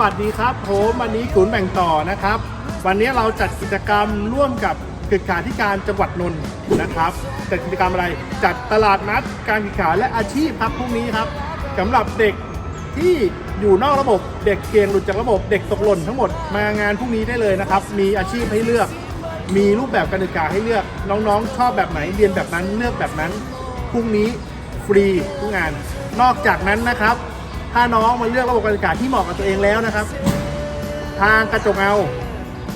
วัสดีครับผมวันนี้ขุนแบ่งต่อนะครับ วันนี้เราจัดกิจกรรมร่วมกับกิจการที่การจังหวัดนนท์นะครับจัดกิจกรรมอะไรจัดตลาดนัดการศึกษาและอาชีพครับพรุ่งนี้ครับสำหรับเด็กที่อยู่นอกระบบเด็กเกียงหลุดจากระบบเด็กตกหล่นทั้งหมดมางานพรุ่งนี้ได้เลยนะครับ มีอาชีพให้เลือก มีรูปแบบการศึกษาให้เลือกน้องๆ ชอบแบบไหนเรียนแบบนั้นเลือกแบบนั้นพรุ่งนี้ฟรีทุกงาน นอกจากนั้นนะครับ ถ้าน้องมาเลือกระบบการศึกษาที่เหมาะกับตัวเองแล้วนะครับ ทางกระจกเงา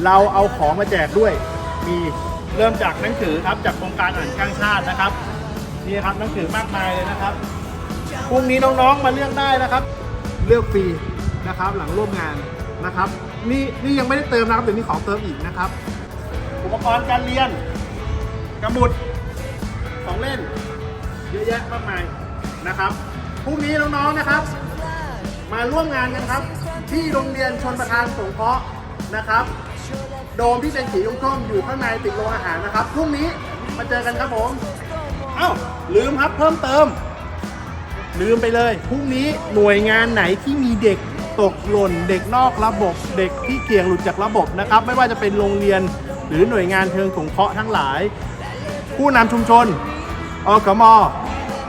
เราเอาของมาแจกด้วย มีเริ่มจากหนังสือครับจากโครงการอ่านข้างชาตินะครับนี่ครับหนังสือมากมายเลยนะครับพรุ่งนี้น้องๆมาเลือกได้นะครับ เลือกฟรีนะครับหลังร่วมงานนะครับนี่นี่ยังไม่ได้เติมนะครับเดี๋ยวนี้ขอเติมอีกนะครับ อุปกรณ์การเรียนกระมุดของเล่น เยอะแยะมากมายนะครับ พรุ่งนี้น้องๆนะครับ มาร่วมงานกันครับ ที่โรงเรียนชนประทานสงเคราะห์นะครับ โดมที่เป็นสีส้มๆอยู่ข้างในติดโรงอาหารนะครับพรุ่งนี้มาเจอกันครับผมเอ้าลืมครับเพิ่มเติม ลืมไปเลยพรุ่งนี้หน่วยงานไหนที่มีเด็กตกหล่นเด็กนอกระบบ เด็กที่เกี่ยงหลุดจากระบบนะครับ ไม่ว่าจะเป็นโรงเรียนหรือหน่วยงานเชิงสงเคราะห์ทั้งหลาย ผู้นำชุมชนอกม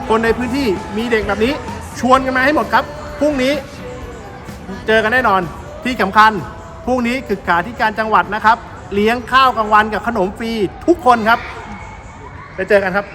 คนในพื้นที่มีเด็กแบบนี้ ชวนกันมาให้หมดครับพรุ่งนี้เจอกันแน่นอนที่สำคัญพรุ่งนี้คือขาที่การจังหวัดนะครับ เลี้ยงข้าวกลางวันกับขนมฟรีทุกคนครับไปเจอกันครับ